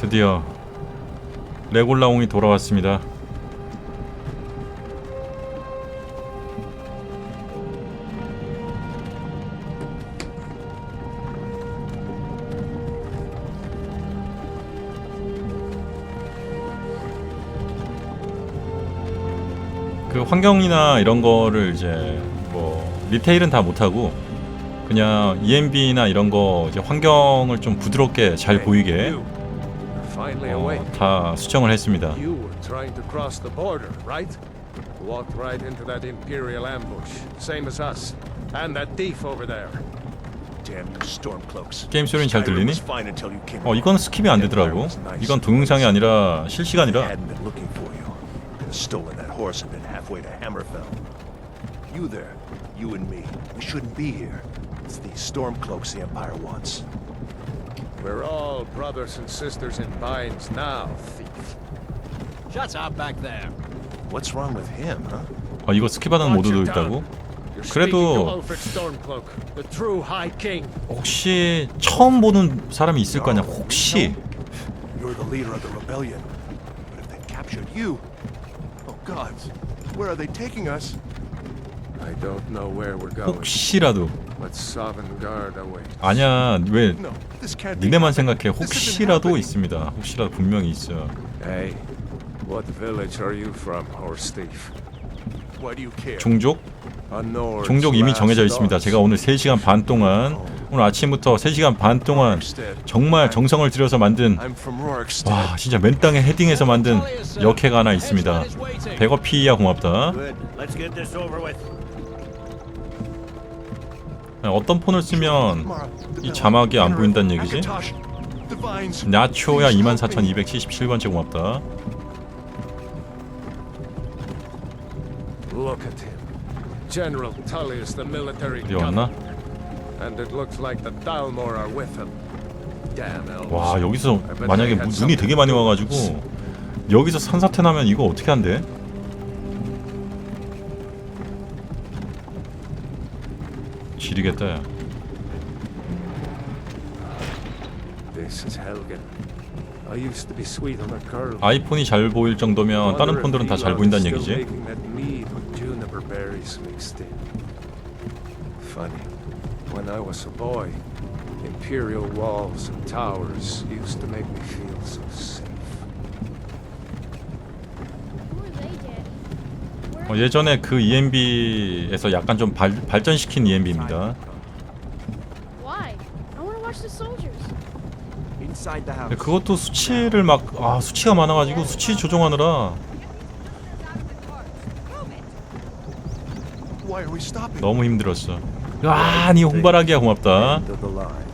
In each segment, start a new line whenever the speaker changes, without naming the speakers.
드디어 레골라옹이 돌아왔습니다. 그 환경이나 이런 거를 이제 뭐 리테일은 다 못하고 그냥 EMB나 이런 거 이제 환경을 좀 부드럽게 잘 보이게
You. You're finally
어,
awake.
다 수정을 했습니다.
You were trying to cross the border, right? Walked right into that Imperial ambush, same as us. And that thief over there.
Damn you stormcloaks.
게임 소리는 잘
Skyrim
들리니?
was fine until you came
어 이건 스킵이 안 되더라고. 이건 동영상이 아니라 실시간이라.
hadn't been looking for you. Could have stolen that horse and been halfway to Hammerfell. You there, you and me, we shouldn't be here. It's these stormcloaks the Empire wants.
We're all brothers and sisters in binds now, thief.
Shut up back there.
What's wrong with him, huh?
어 이거 스킵하는 모드도 있다고?
You're
그래도-
speaking to Ulfric Stormcloak, the true High King.
혹시 처음 보는 사람이 있을 거 아니야? 혹시
You're the leader of the rebellion. But if they captured you, oh gods, where are they taking us?
I don't know where we're going,
혹시라도. 아니야 왜. 니네만. 생각해 혹시라도. 있습니다. 혹시라도 분명히 있어.
Hey, what village are you from, horse thief?
Why do you care?
종족? 종족 이미 정해져 있습니다. 제가 오늘 3시간 반 동안 오늘 아침부터 3시간 반 동안 정말 정성을 들여서 만든
I'm from Rorikstead.
와 진짜 맨 땅에 헤딩해서 만든 역해가 하나 있습니다. 백업 피이야 고맙다. 어떤 폰을 쓰면 이 자막이 안 보인다는 얘기지? 나초야 24,277번째 고맙다. 어디 왔나? 와 여기서 만약에 무- 눈이 되게 많이 와가지고 여기서 산사태 나면 이거 어떻게 한대? 지리겠다 야.
This is Helgen. I used to be sweet on a girl.
아이폰이 잘 보일 정도면 다른 폰들은 다 잘 보인다는 얘기지.
Funny. When I was a boy, imperial walls and towers used to make me feel so safe.
Who are they, Daddy? Where
어, 예전에 그 EMB에서 약간 좀 발, 발전시킨 EMB입니다.
Why? I want to watch the soldiers.
Inside the
근데
house.
그것도 수치를 막 아 수치가 많아가지고 수치 조정하느라
Why are we stopping?
너무 힘들었어. 아 니 홍바라기야 고맙다.
End of the line.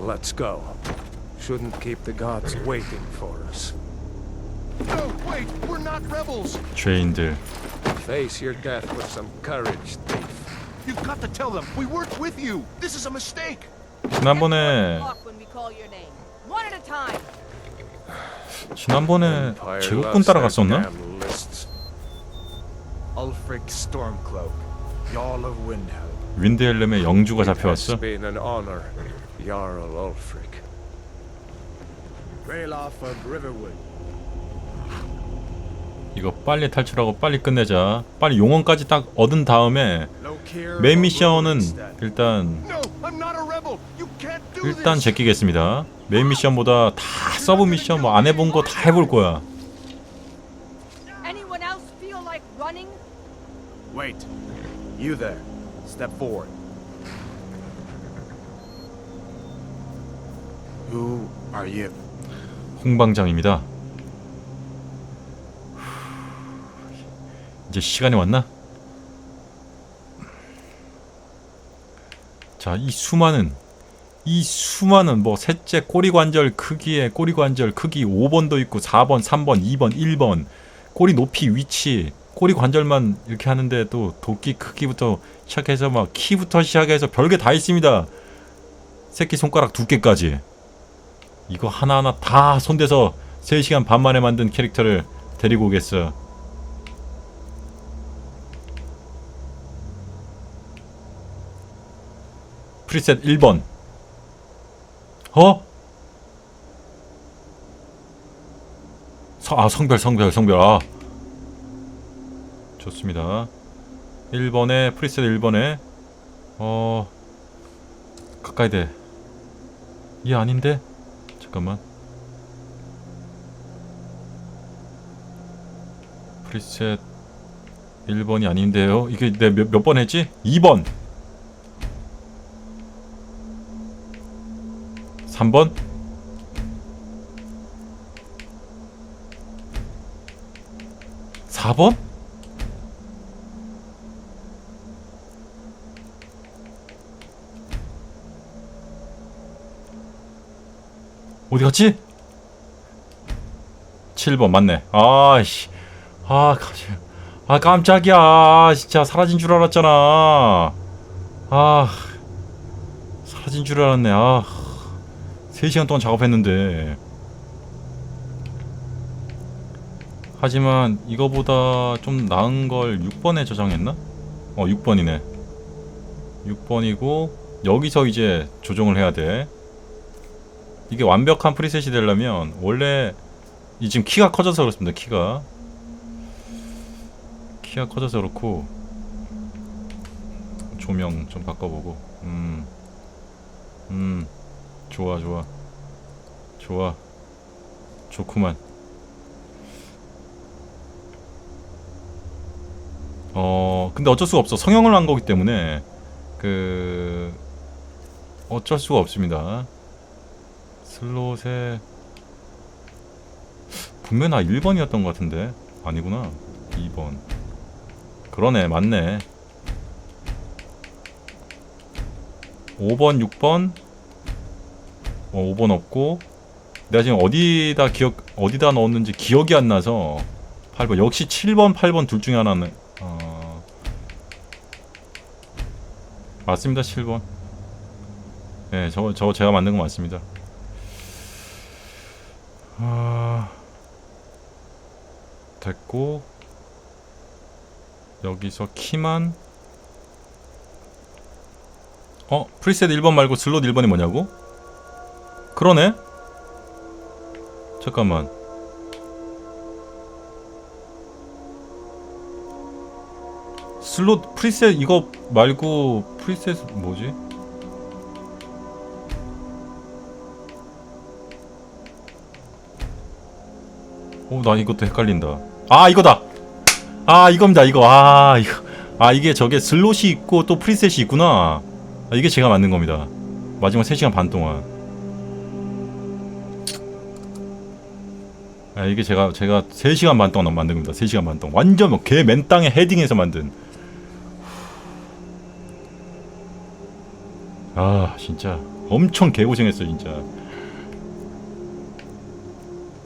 Let's go. Shouldn't keep the gods waiting for us.
No, wait, we're not rebels.
죄인들.
Face your death with some courage, thief.
You've got to tell them we weren't with you. This is a mistake.
지난번에
when we call your name. One at a time.
지난번에
Empire
제국군 따라갔었나?
Ulfric Stormcloak, Jarl of Windhelm.
윈드헬름의 영주가
It has
잡혀왔어.
been an honor, Jarl Ulfric.
Ralof of Riverwood.
이거 빨리 탈출하고 빨리 끝내자. 빨리 용언까지 딱 얻은 다음에 메인 미션은. 일단 일단. 제끼겠습니다. 메인 미션보다 다 서브 미션 뭐 안 해본 거 다 해볼 거야.
Anyone else feel like running?
Wait. You there. Step forward. Who are you?
홍방장입니다. 이제 시간이 왔나? 자, 이 수많은 이 수많은 뭐 셋째 꼬리 관절 크기의 꼬리 관절 크기 5번도 있고 4번, 3번, 2번, 1번 꼬리 높이 위치 꼬리 관절만 이렇게 하는데 또 도끼 크기부터 시작해서 막 키부터 시작해서 별게 다 있습니다. 새끼 손가락 두께까지. 이거 하나하나 다 손대서 3시간 반 만에 만든 캐릭터를 데리고 오겠어. 프리셋 1번. 어? 서, 아 성별 성별 성별. 아. 좋습니다. 1번에 프리셋 1번에. 어 가까이 돼이 아닌데 잠깐만 프리셋 1번이 아닌데요 이게 내몇번 했지? 2번 3번 4번? 어디 갔지? 7번 맞네. 아씨. 아, 가지. 아, 깜짝이야. 진짜 사라진 줄 알았잖아. 아. 사라진 줄 알았네. 아. 3시간 동안 작업했는데. 하지만 이거보다 좀 나은 걸 6번에 저장했나? 어, 6번이네. 6번이고 여기서 이제 조정을 해야 돼. 이게 완벽한 프리셋이 되려면 원래 이 지금 키가 커져서 그렇습니다. 키가 키가 커져서 그렇고 조명 좀 바꿔보고 음, 음, 좋아 좋아 좋아 좋구만. 어 근데 어쩔 수가 없어 성형을 한 거기 때문에 그 어쩔 수가 없습니다. 슬롯에 분명 나 1번이었던 것 같은데. 아니구나. 2번. 그러네. 맞네. 5번 6번? 어 5번 없고. 내가 지금 어디다 기억 어디다 넣었는지 기억이 안 나서 8번. 역시 7번 8번 둘 중에 하나는 어. 맞습니다. 7번. 네, 저거 저거 제가 만든 거 맞습니다. 됐고 여기서 키만 어 프리셋 1번 말고 슬롯 1번이 뭐냐고? 그러네 잠깐만 슬롯 프리셋 이거 말고 프리셋 뭐지? 오, 나 이것도 헷갈린다. 아, 이거다. 아, 이겁니다. 이거. 아, 이거. 아, 이게 저게 슬롯이 있고 또 프리셋이 있구나. 아, 이게 제가 만든 겁니다. 마지막 3시간 반 동안. 아, 이게 제가 제가 3시간 반 동안 만든 겁니다. 3시간 반 동안. 완전 뭐 개 맨 땅에 헤딩해서 만든. 아, 진짜 엄청 개고생했어, 진짜.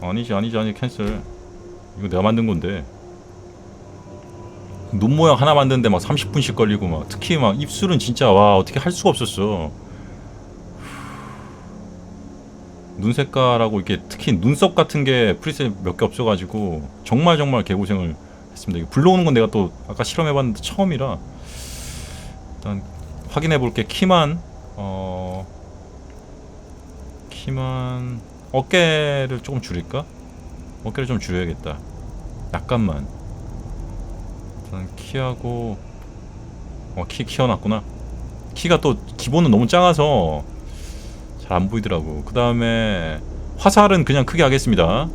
아니지 아니지 아니 캔슬 이거 내가 만든 건데. 눈 모양 하나 만드는데 막 30분씩 걸리고 막 특히 막 입술은 진짜 와 어떻게 할 수가 없었어. 눈 색깔하고 이게 특히 눈썹 같은 게 프리셋 몇 개 없어가지고 정말 정말 개고생을 했습니다. 불러오는 건 내가 또 아까 실험해봤는데 처음이라 일단 확인해 볼게. 키만 어 키만 어깨를 조금 줄일까? 어깨를 좀 줄여야겠다. 약간만. 일단 키하고 어, 키 키워놨구나. 키가 또 기본은 너무 작아서 잘 안 보이더라고. 그 다음에 화살은 그냥 크게 하겠습니다.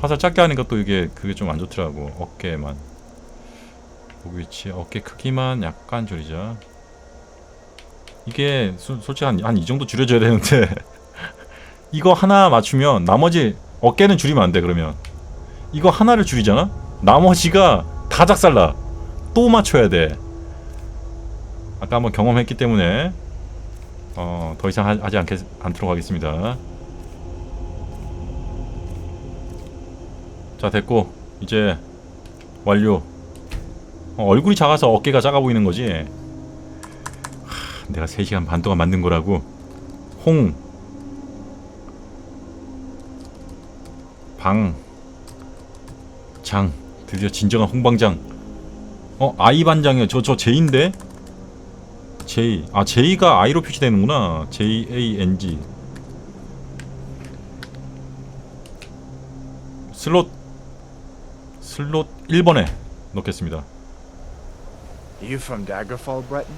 화살 작게 하니까 또 이게 그게 좀 안 좋더라고. 어깨만. 목 위치 어깨 크기만 약간 줄이자. 이게 소- 솔직히 한이 정도 줄여줘야 되는데 이거 하나 맞추면 나머지 어깨는 줄이면 안 돼 그러면 이거 하나를 줄이잖아? 나머지가 다 작살나. 또 맞춰야 돼. 아까 한번 경험했기 때문에 어, 더 이상 하, 하지 않겠, 않도록 하겠습니다. 자 됐고 이제 완료. 어, 얼굴이 작아서 어깨가 작아 보이는 거지? 하, 내가 3시간 반 동안 만든 거라고. 홍. 방, 장, 드디어 진정한 홍방장. 어, 아이 반장이요. 저, 저 제인데? J 아 J가 I로 표시되는구나 J A N G 슬롯 슬롯 1번에 넣겠습니다.
You from Daggerfall, Breton?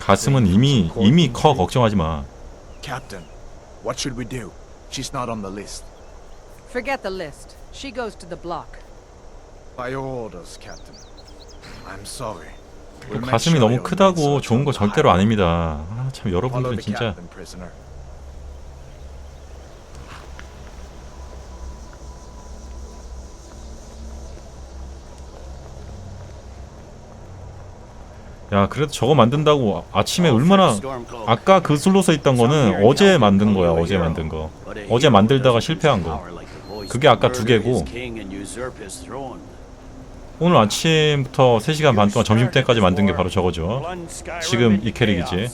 가슴은 이미 이미 커 걱정하지 마.
Captain, what should we do? She's not on the list.
Forget the list. She goes to the block.
By your orders, Captain. I'm sorry. We'll make
가슴이 너무 크다고 좋은 거 절대로. 아닙니다. 아, 참
Follow
여러분들은
the
진짜
captain, prisoner.
야 그래도 저거 만든다고 아침에 얼마나 아까 그 슬롯에 있던 거는 어제 만든 거야 어제 만든 거 어제 만들다가 실패한 거 그게 아까 두 개고 오늘 아침부터 3시간 반 동안 점심때까지 만든 게 바로 저거죠 지금 이 캐릭이지.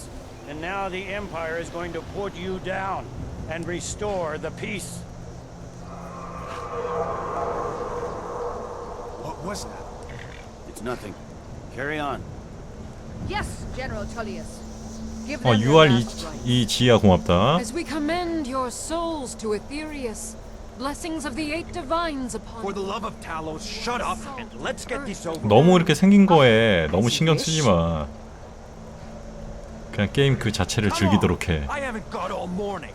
어 UR 이. 이 지희야 고맙다
As we commend your souls to Aetherius, blessings of the eight divines upon
For the love of Talos, shut up and let's get this over.
너무 이렇게 생긴 거에 너무 신경 쓰지 마 그냥 게임 그 자체를 즐기도록 해
I haven't got all morning.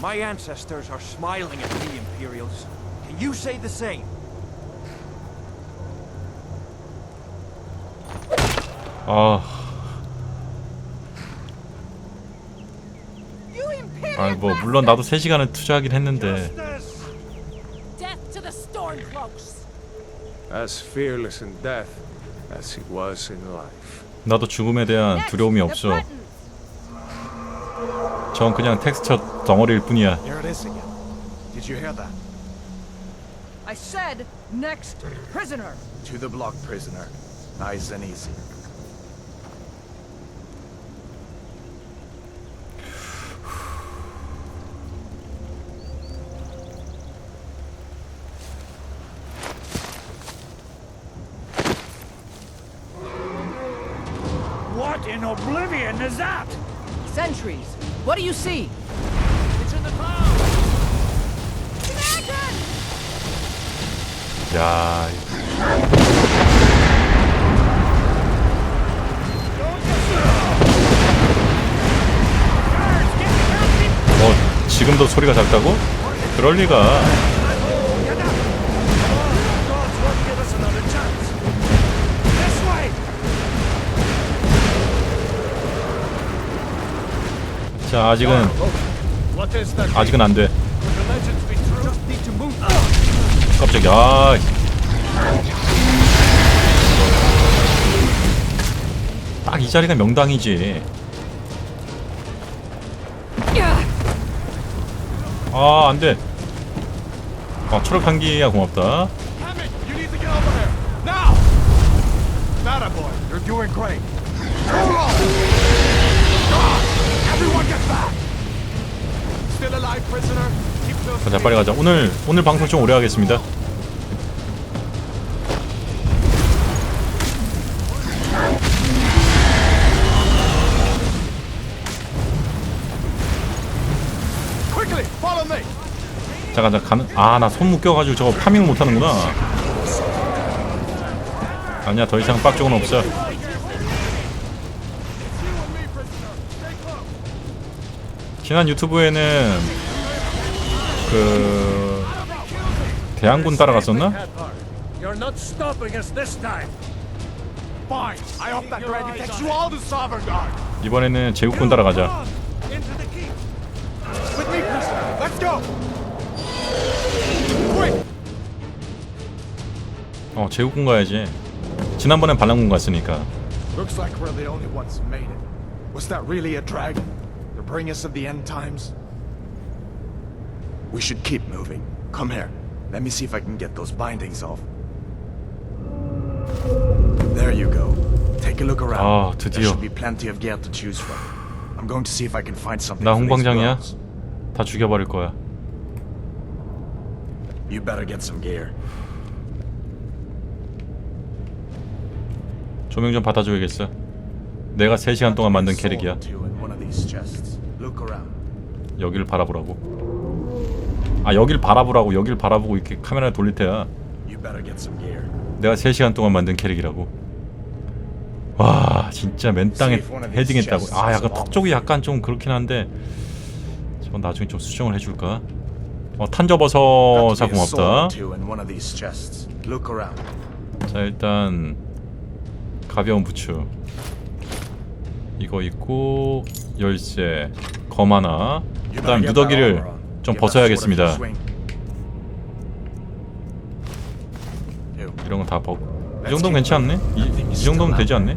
My ancestors are smiling at me, Imperials. Can you say the same?
아,
You Imperial
아, 뭐 물론 나도 3시간을 투자하긴 했는데
death to the Stormcloaks!
As fearless in death as he was in life.
나도 죽음에 대한 두려움이 없어. 전 그냥 텍스처 덩어리일 뿐이야.
I said next prisoner.
To the block, prisoner. Nice and easy.
What in oblivion is that?
Sentries. What do you see?
It's in the clouds.
야, 뭐 지금도 소리가 작다고? 그럴 리가. 자, 아직은? 아직은 안 돼. 깜짝이야. 아, 딱이 자리가 명당이지. 아, 안 돼. 아, 초록 한기야 고맙다. 자. 빨리 가자. 오늘 오늘 방송 좀 오래 하겠습니다. 잠깐, 잠깐 가는. 아, 나 손 묶여가지고 저거 파밍을 못 하는구나. 아니야, 더 이상 빡쪽은 없어. 지난 유튜브에는 그 대항군 따라갔었나? 이번에는 제국군 따라가자. 어, 제국군 가야지. 지난번엔 반란군 갔으니까.
Looks like we're the only ones who made it. Was that really a dragon? to bring us of the end times? We should keep moving. Come here. Let me see if I can get those bindings off. There you go. Take a look around.
Oh,
there should be plenty of gear to choose from. I'm going to see if I can find something.
나
for
홍방장이야. 다 죽여버릴 거야.
You better get some gear.
조명 좀 받아줘야겠어. 내가 3시간 동안 만든 캐릭이야. 여기를 바라보라고. 아 여길 바라보라고 여길 바라보고 이렇게 카메라 돌릴 테야. 내가 3시간 동안 만든 캐릭이라고. 와 진짜 맨 땅에 헤딩했다고. 아 약간 턱 쪽이 약간 좀 그렇긴 한데 저 나중에 좀 수정을 해줄까? 어 탄저버섯사 고맙다. 자 일단 가벼운 부츠 이거 있고 열쇠 검 하나 그 다음
get that
누더기를. 좀 벗어야겠습니다. 이런 건다 벗고 이 정도면 괜찮네? 이, 이 정도면 되지 않네?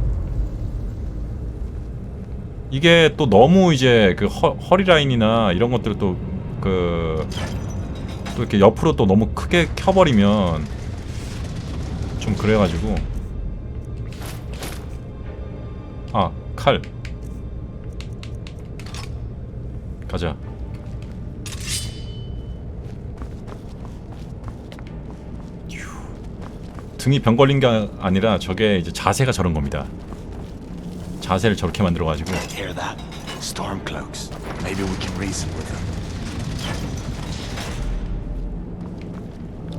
이게 또 너무 이제 그 허, 허리 라인이나 이런 것들을 또 그 또 이렇게 옆으로 또 너무 크게 켜버리면 좀 그래가지고 아 칼 가자 등이 병 걸린 게 아니라 저게 이제 자세가 저런 겁니다. 자세를 저렇게 만들어 가지고.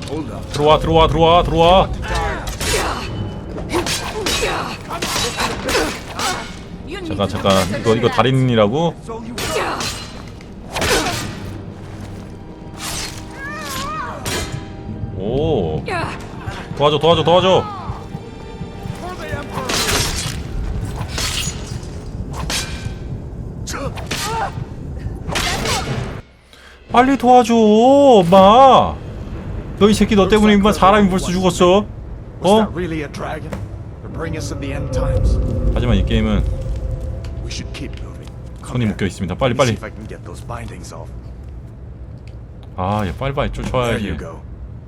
Hold up.
들어와 들어와 들어와 들어와 잠깐 잠깐 이거 이거. 달인이라고 오 도와줘 도와줘 도와줘 빨리 도와줘 엄마 너 이 새끼 너 때문에 인마 사람이 벌써 죽었어 어? 하지만 이 게임은 손이. 묶여 있습니다 빨리 빨리. 아, 야, 빨리빨리 쫓아와야지.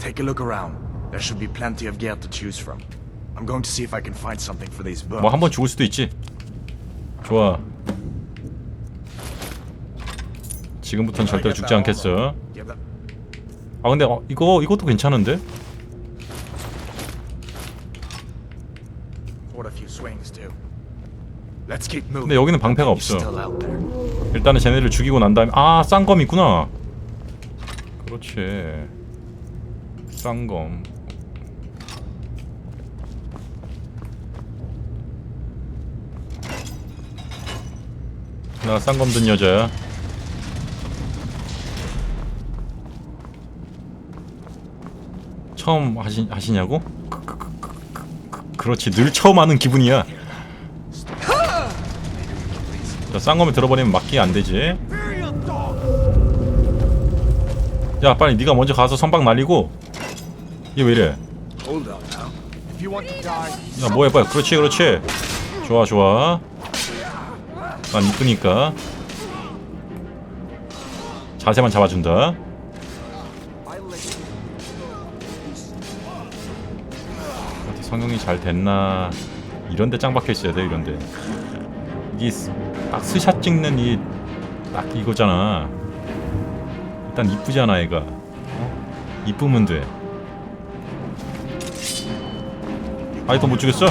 Take a look around. There should be plenty of gear to choose from. I'm going to see if I can find something for these birds.
뭐 한 번 죽을 수도 있지. 좋아. 지금부턴 절대로 죽지 않겠어. 아 근데 어, 이거 이것도 괜찮은데? 근데 여기는 방패가 없어. 일단은 쟤네를 죽이고 난 다음에 아 쌍검 있구나. 그렇지. 쌍검. 나 쌍검 든 여자야. 처음 하시, 하시냐고? 그, 그, 그, 그렇지 늘 처음 하는 기분이야. 자, 쌍검에 들어버리면 막기 안 되지. 야, 빨리 네가 먼저 가서 선박 날리고. 얘왜 이래? 야, 뭐 해봐. 그렇지, 그렇지. 좋아, 좋아. 난 이쁘니까. 자세만 잡아준다. 어디 성형이 잘 됐나? 이런데 짱 박혀 있어야 돼, 이런데. 이게 스- 딱 스샷 찍는 이 딱 이거잖아. 일단 이쁘잖아, 얘가. 어? 이쁘면 돼. 아직도 못 죽였어?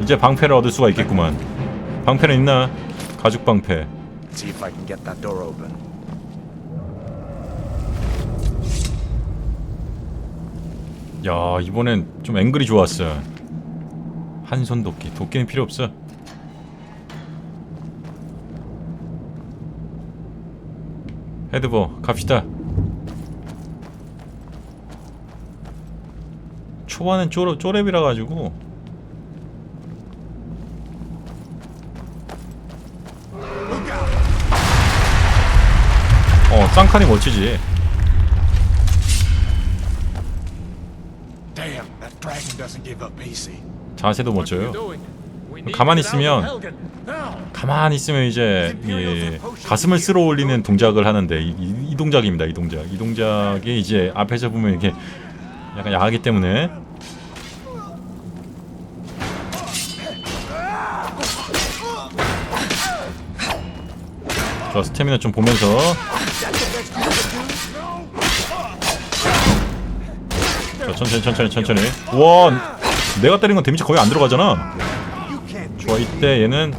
이제 방패를 얻을 수가 있겠구만. 방패는 있나? 가죽 방패.
see if I can get that door open.
야 이번엔 좀 앵글이 좋았어. 한 손 도끼. 도끼는 필요 없어. 헤드버 갑시다. 초반엔 쪼, 쪼랩이라 가지고. 어 쌍칸이 멋지지.
Damn, that dragon doesn't give up easy.
자세도 멋져요. 가만히 있으면 가만히 있으면 이제 이 가슴을 쓸어 올리는 동작을 하는데 이, 이- 이 동작입니다 이 동작. 이 동작이 이제 앞에서 보면 이렇게 약간 야하기 때문에 저 스태미나 좀 보면서. 자 천천히 천천히 천천히. 와 내가 때린 건 데미지 거의 안 들어가잖아. 좋아 이때 얘는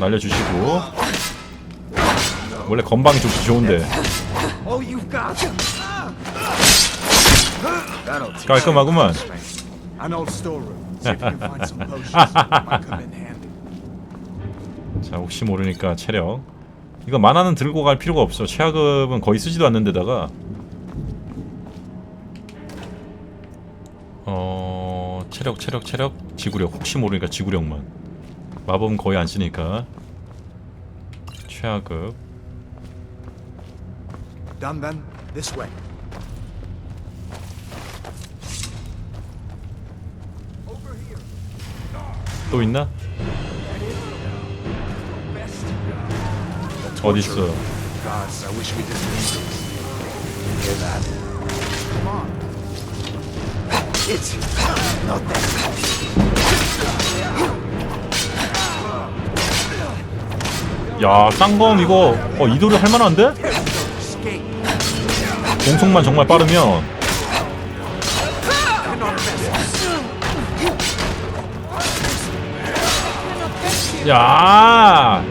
날려주시고. 원래 건방이 좋기 좋은데. 깔끔하구만 자 혹시 모르니까 체력. 이거 만화는 들고 갈 필요가 없어. 최하급은 거의 쓰지도 않는 데다가. 어 체력 체력 체력. 지구력. 혹시 모르니까 지구력만. 마법은 거의 안 쓰니까. 최하급.
Then. This way.
또 있나?
Not that.
야 쌍검 이거 어 이도를 할 만한데?
Escape.
공속만 정말 빠르면 야!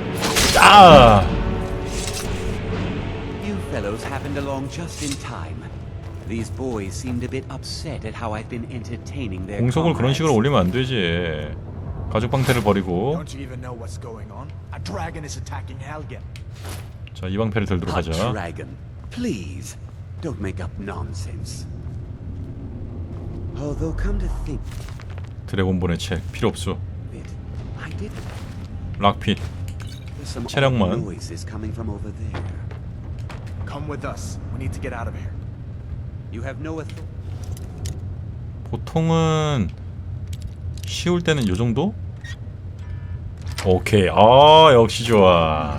아!
Happened along just in time. These boys seemed a bit upset at how I've been entertaining their
공속을 그런 식으로. 올리면 안 되지. 가죽 방패를 버리고
Don't you even know what's going on? A dragon is attacking Helgen.
자, 이 방패를 들도록
Hot
하자.
dragon, please don't make up nonsense. Although come to think
드래곤본의 책 필요 없어.
of it, I did.
락핏.
There's some
체력만.
odd noises coming from over there.
Come with us. We need to get out of here.
You have no authority.
보통은 쉬울 때는 요 정도? 오케이. 아, 역시 좋아.